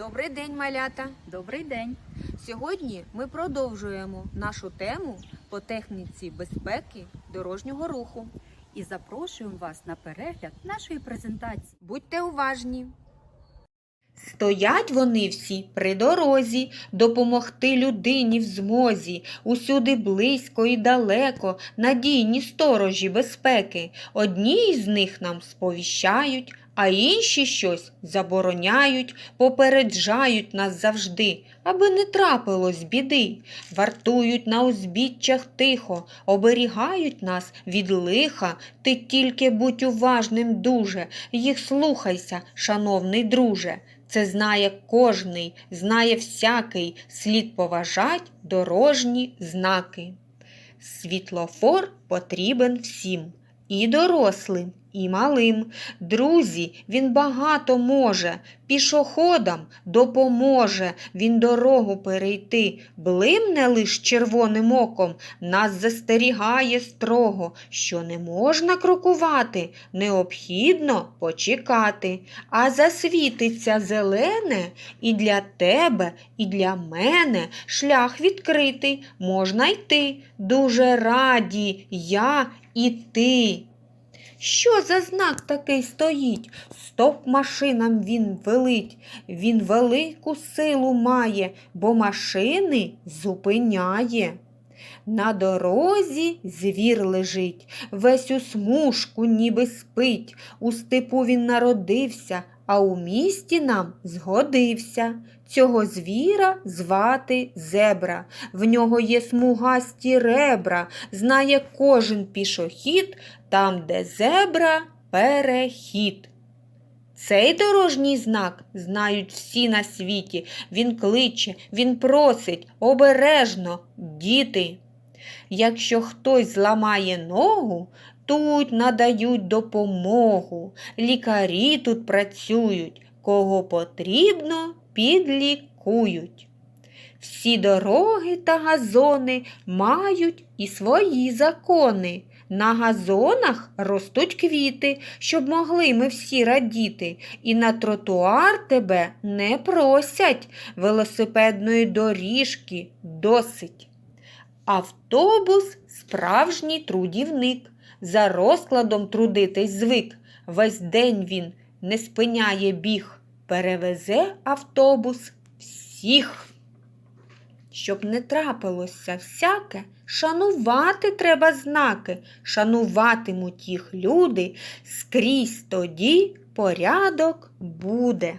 Добрий день, малята! Добрий день. Сьогодні ми продовжуємо нашу тему по техніці безпеки дорожнього руху. І запрошуємо вас на перегляд нашої презентації. Будьте уважні. Стоять вони всі при дорозі, допомогти людині в змозі, усюди близько і далеко, надійні сторожі безпеки. Одні із них нам сповіщають, а інші щось забороняють, попереджають нас завжди, аби не трапилось біди. Вартують на узбіччях тихо, оберігають нас від лиха. Ти тільки будь уважним дуже, їх слухайся, шановний друже. Це знає кожний, знає всякий, слід поважать дорожні знаки. Світлофор потрібен всім, і дорослим, і малим. Друзі, він багато може, пішоходам допоможе він дорогу перейти, блимне лиш червоним оком, нас застерігає строго, що не можна крокувати, необхідно почекати, а засвітиться зелене і для тебе, і для мене шлях відкритий, можна йти. Дуже раді я і ти. Що за знак такий стоїть? Стоп машинам він велить. Він велику силу має, бо машини зупиняє. На дорозі звір лежить, весь у смужку ніби спить. У степу він народився, а у місті нам згодився. Цього звіра звати зебра. В нього є смугасті ребра, знає кожен пішохід, там, де зебра перехід. Цей дорожній знак знають всі на світі. Він кличе, він просить обережно, діти. Якщо хтось зламає ногу, тут надають допомогу. Лікарі тут працюють, кого потрібно, підлікують. Всі дороги та газони мають і свої закони. На газонах ростуть квіти, щоб могли ми всі радіти, і на тротуар тебе не просять, велосипедної доріжки досить. Автобус справжній трудівник, за розкладом трудитись звик. Весь день він не спиняє біг, перевезе автобус всіх. Щоб не трапилося всяке, шанувати треба знаки, шануватимуть їх люди, скрізь тоді порядок буде.